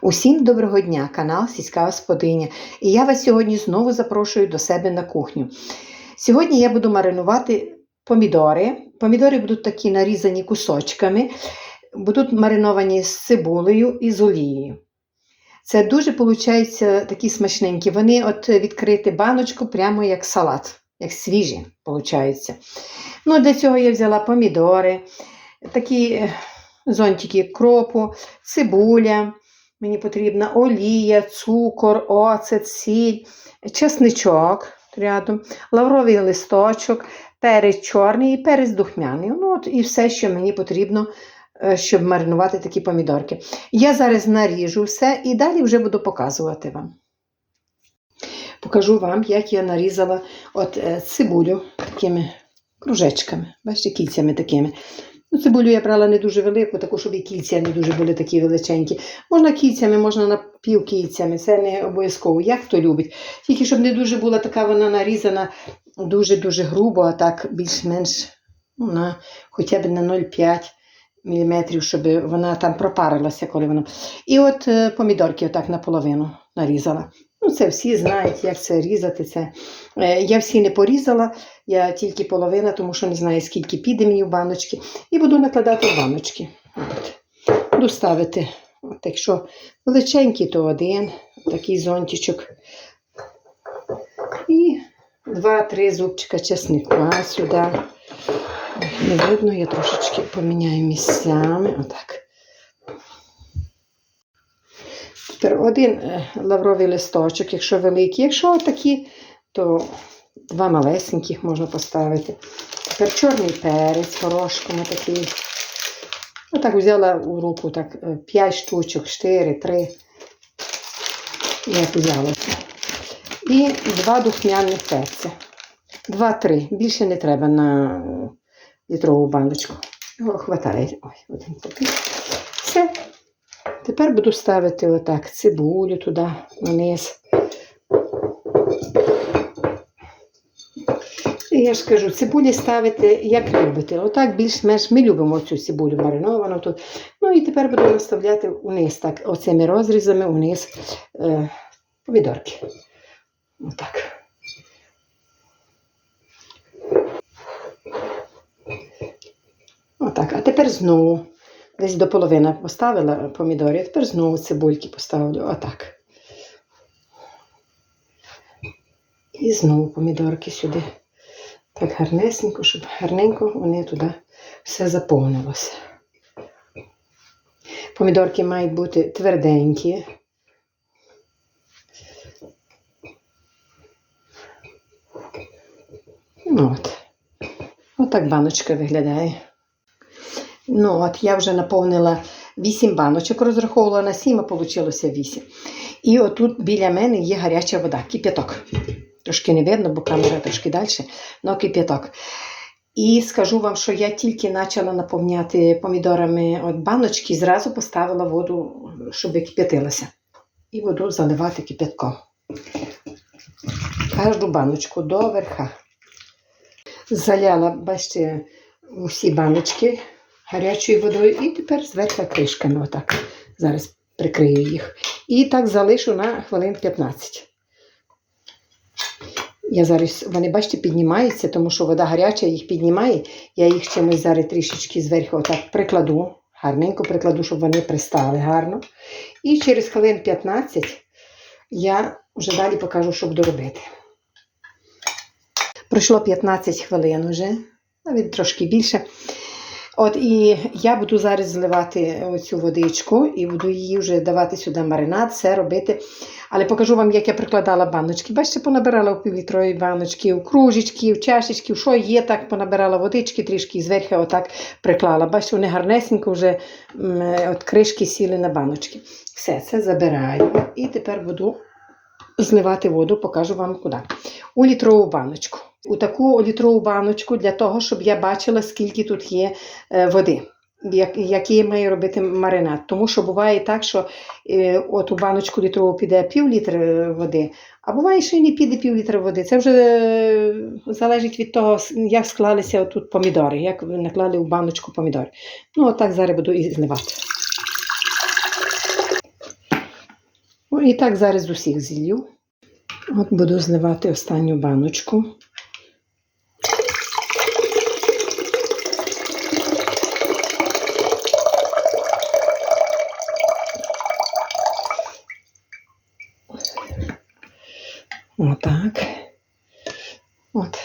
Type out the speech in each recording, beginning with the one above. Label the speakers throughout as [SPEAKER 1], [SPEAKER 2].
[SPEAKER 1] Усім доброго дня, канал Сільська Господиня. І я вас сьогодні знову запрошую до себе на кухню. Сьогодні я буду маринувати помідори. Помідори будуть такі нарізані кусочками, будуть мариновані з цибулею і з олією. Це дуже виходить такі смачненькі. Вони от відкрити баночку прямо як салат, як свіжі, виходить. Ну, для цього я взяла помідори, такі е, зонтики кропу, цибуля. Мені потрібна олія, цукор, оцет, сіль, чесничок рядом, лавровий листочок, перець чорний і перець духмяний. Ну, от І все, що мені потрібно, е, щоб маринувати такі помідорки. Я зараз наріжу все і далі вже буду показувати вам. Покажу вам, як я нарізала от е, цибулю такими кружечками, бачите, кільцями такими. Ну, Цибулю я брала не дуже велику, таку, щоб і кільця не дуже були такі величенькі. Можна кільцями, можна на півкільцями, це не обов'язково, як хто любить. Тільки щоб не дуже була така вона нарізана дуже-дуже грубо, а так більш-менш ну, на, хоча б на 0,5 мм, щоб вона там пропарилася, коли воно. І от е, помідорки отак наполовину нарізала. Ну, це всі знають, як це різати. Це. Е, Я всі не порізала, я тільки половина, тому що не знаю, скільки піде мені в баночки. І буду накладати в баночки. От. Ставити, от, якщо величенький, то один, такий зонтичок. І два-три зубчика чесника сюди. Не видно, я трошечки поміняю місцями. Отак. Тепер один е, лавровий листочок, якщо великий. Якщо такі, то два малесеньких можна поставити. Тепер чорний перець, горошком такий. Отак взяла у руку так, 5 штучок, 4, 3. Як взяла. І два духмяних перця. Два-три. Більше не треба на літрову баночку. Його хватає. Ой, один такий. Тепер буду ставити отак цибулю туди вниз. І я ж кажу, цибулі ставити, як любите. Отак більш-менш ми любимо цю цибулю мариновану тут. Ну і тепер буду наставляти вниз, так, оцими розрізами вниз е, помідорки. Отак. Отак. А тепер знову. Десь до половини поставила помідори, тепер знову цибульки поставлю. Отак. І знову помідорки сюди. Так гарнесенько, щоб гарненько вони туди все заповнилося. Помідорки мають бути тверденькі. Ну, От. Отак баночка виглядає. Ну, от я вже наповнила 8 баночок, розраховувала на 7, а вийшло 8. І отут біля мене є гаряча вода, кип'яток. Трошки не видно, бо камера трошки далі, але кип'яток. І скажу вам, що я тільки почала наповняти помідорами от баночки і зразу поставила воду, щоб кип'ятилася. І воду заливати кип'ятком. Кожну баночку до верха. Заляла, бачите, усі баночки гарячою водою і тепер зверху кришками. Отак. Зараз прикрию їх. І так залишу на хвилин 15. Я зараз, вони, бачите, піднімаються, тому що вода гаряча їх піднімає. Я їх чимось зараз трішечки зверху отак прикладу, гарненько прикладу, щоб вони пристали гарно. І через хвилин 15 я вже далі покажу, що буду робити. Пройшло 15 хвилин вже, навіть трошки більше. От і я буду зараз зливати оцю водичку і буду її вже давати сюди маринад, все робити. Але покажу вам, як я прикладала баночки. Бачите, понабирала в півлітрові баночки, в кружечки, в чашечки, в що є, так понабирала водички трішки і зверху отак приклала. Бачите, вони гарнесенько вже от кришки сіли на баночки. Все, це забираю. І тепер буду зливати воду, покажу вам куди. У літрову баночку у таку літрову баночку для того, щоб я бачила, скільки тут є е, води, який має робити маринад. Тому що буває так, що е, от у баночку літрову піде пів літра води, а буває, що і не піде пів літра води. Це вже е, залежить від того, як склалися тут помідори, як наклали в баночку помідори. Ну, отак зараз буду і зливати. і так зараз усіх зілью. От буду зливати останню баночку. Отак. От.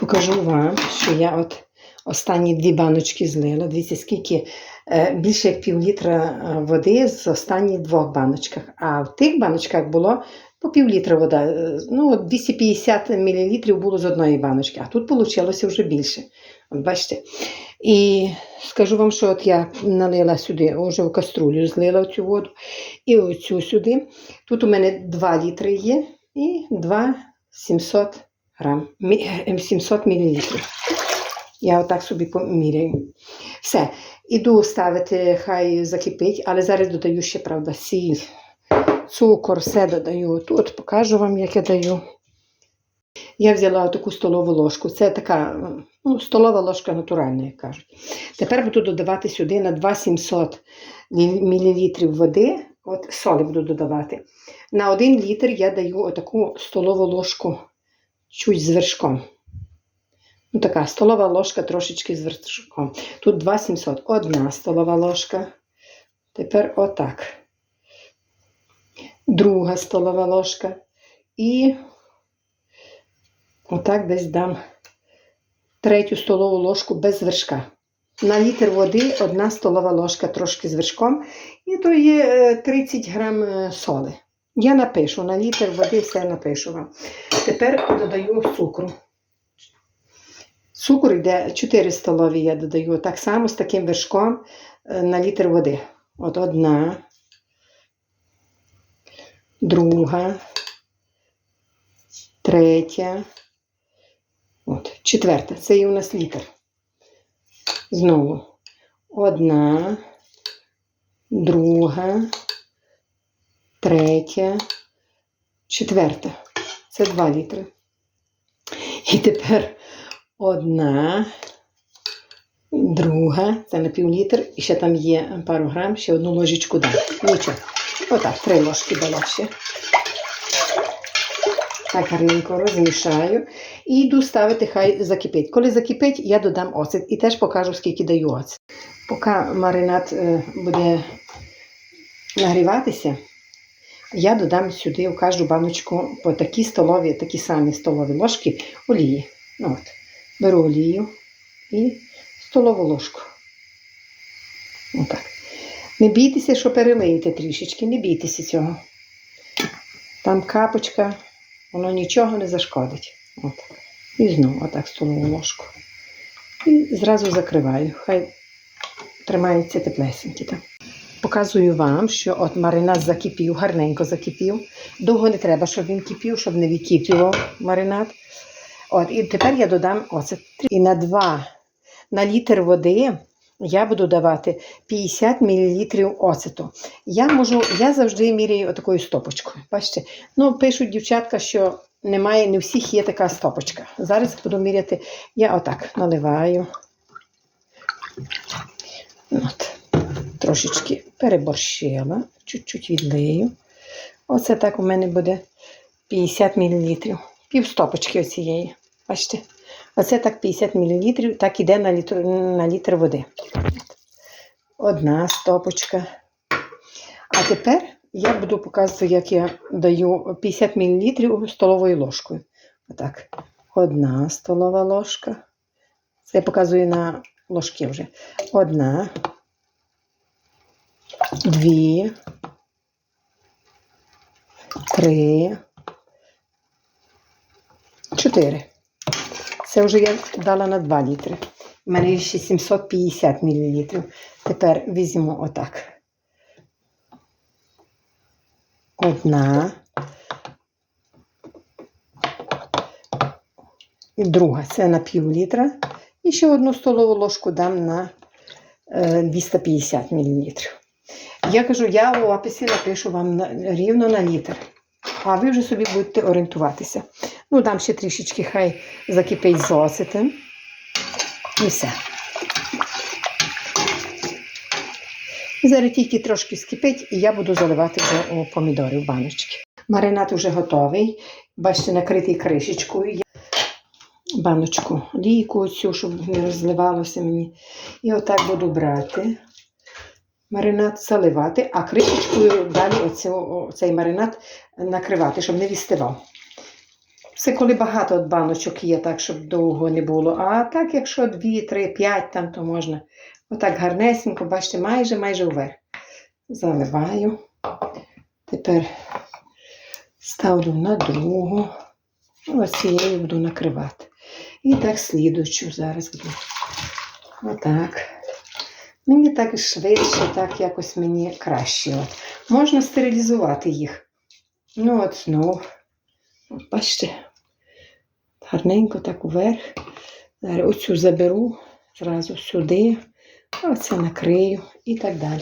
[SPEAKER 1] Покажу вам, що я от останні дві баночки злила. Дивіться, скільки е, більше як пів літра е, води з останніх двох баночках. А в тих баночках було по пів літра вода. Е, Ну, 250 мл було з одної баночки, а тут вийшло вже більше. От бачите. І скажу вам, що от я налила сюди, вже в каструлю злила цю воду. І оцю сюди. Тут у мене 2 літри є і 2 700 грам, 700 мл. Я отак собі поміряю. Все. Іду ставити, хай закипить, але зараз додаю ще, правда, сіль, цукор, все додаю. Тут покажу вам, як я даю. Я взяла таку столову ложку. Це така ну, столова ложка натуральна, як кажуть. Тепер буду додавати сюди на 2700 мл води. От солі буду додавати. На 1 літр я даю отаку столову ложку чуть з вершком. Ну, така столова ложка трошечки з вершком. Тут 2700. Одна столова ложка. Тепер отак. Друга столова ложка. І отак десь дам третю столову ложку без вершка. На літр води одна столова ложка трошки з вершком. І то є е, 30 грам е, соли. Я напишу на літр води все напишу вам. Тепер додаю цукру. Цукор йде 4 столові, я додаю так само з таким вершком е, на літр води. От одна, друга, третя, от, четверта. Це і у нас літр. Знову одна, друга, третя, четверта. Це 2 літри. І тепер одна, друга, це на пів літр, і ще там є пару грам, ще одну ложечку дам. Нічого. Отак, три ложки дала ще. Так гарненько розмішаю. І йду ставити, хай закипить. Коли закипить, я додам оцет і теж покажу, скільки даю оцет. Поки маринад е, буде нагріватися, я додам сюди в кожну баночку по такі столові, такі самі столові ложки олії. Ну, от. Беру олію і столову ложку. Отак. Не бійтеся, що перелиєте трішечки, не бійтеся цього. Там капочка, воно нічого не зашкодить. От. І знову отак столову ложку. І зразу закриваю. Хай тримається теплесенькі там. Показую вам, що от маринад закипів, гарненько закипів. Довго не треба, щоб він кипів, щоб не відкиплював маринад. От, і тепер я додам оцет. І на 2 на літр води я буду давати 50 мл оцету. Я можу, я завжди міряю отакою стопочкою. Бачите? Ну, пишуть дівчатка, що немає, не у всіх є така стопочка. Зараз буду міряти, я отак наливаю. От. Трошечки переборщила, чуть-чуть відлию. Оце так у мене буде 50 мл. Пів стопочки оцієї. Бачите? Оце так 50 мл, так іде на літр, на літр води. Одна стопочка. А тепер я буду показувати, як я даю 50 мл столовою ложкою. Отак. Одна столова ложка. Це я показую на ложки вже. Одна. Дві. Три. Чотири. Це вже я дала на 2 літри. У мене є ще 750 мл. Тепер візьму отак. Одна. І друга. Це на пів літра. І ще одну столову ложку дам на е, 250 мл. Я кажу, я у описі напишу вам рівно на літр. А ви вже собі будете орієнтуватися. Ну, дам ще трішечки, хай закипить з оцетом. І все. Зараз тільки трошки скипить, і я буду заливати вже помідори в баночки. Маринад вже готовий. Бачите, накритий кришечкою. Баночку лійку оцю, щоб не розливалося мені. І отак буду брати. Маринад заливати, а кришечкою далі цей маринад накривати, щоб не відстивав. Це коли багато баночок є, так, щоб довго не було. А так, якщо 2, 3, 5, там, то можна отак гарнесенько, бачите, майже майже вверх. Заливаю. Тепер ставлю на другу. Ось цією буду накривати. І так слідуючу зараз буду. Отак. Мені так і швидше, так якось мені краще. От. Можна стерилізувати їх. Ну, от знову. Бачите, гарненько так вверх. Зараз оцю заберу, зразу сюди, оце накрию і так далі.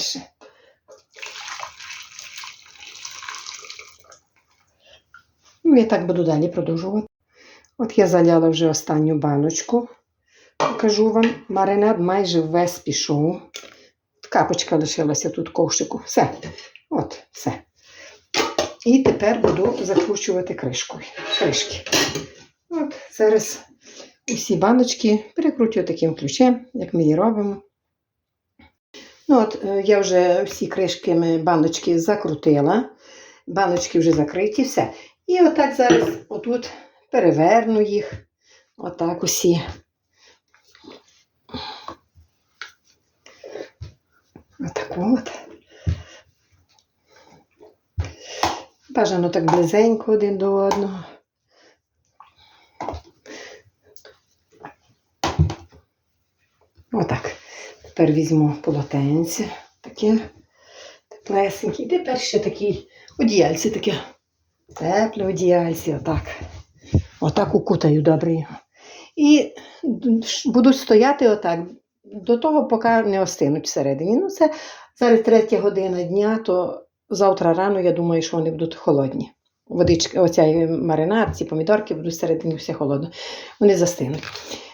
[SPEAKER 1] Ну, я так буду далі продовжувати. От я заляла вже останню баночку. Покажу вам, маринад майже весь пішов. Капочка лишилася тут ковшику. Все. От, все. І тепер буду закручувати кришкою. кришки. От, зараз усі баночки перекручую таким ключем, як ми її робимо. Ну, от, е, я вже всі кришки баночки закрутила. Баночки вже закриті, все. І отак зараз отут переверну їх. Отак усі. Отак от. Бажано так близенько один до одного. Отак. Тепер візьму полотенце таке теплесеньке. І тепер ще такий одіяльце таке. Тепле одіяльце, отак. Отак укутаю добре. І буду стояти отак до того, поки не остинуть всередині. Ну, це зараз третя година дня, то завтра рано, я думаю, що вони будуть холодні. Водичка, оця маринад, ці помідорки будуть всередині все холодно. Вони застинуть.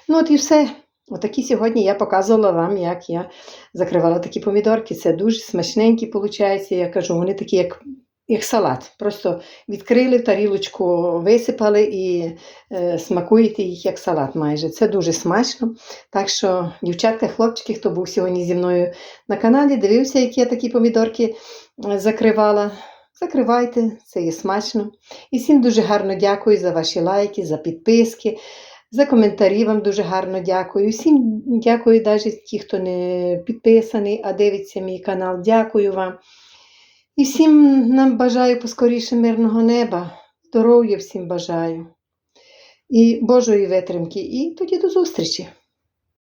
[SPEAKER 1] Ну, от і все. Отакі сьогодні я показувала вам, як я закривала такі помідорки. Це дуже смачненькі, виходить. Я кажу, вони такі, як, як салат. Просто відкрили тарілочку, висипали і е, смакуєте їх як салат майже. Це дуже смачно. Так що, дівчатка, хлопчики, хто був сьогодні зі мною на каналі, дивився, які я такі помідорки е, закривала. Закривайте, це є смачно. І всім дуже гарно дякую за ваші лайки, за підписки. За коментарі вам дуже гарно дякую. Всім дякую, навіть ті, хто не підписаний, а дивиться мій канал. Дякую вам. І всім нам бажаю поскоріше мирного неба. Здоров'я всім бажаю. І Божої витримки. І тоді до зустрічі!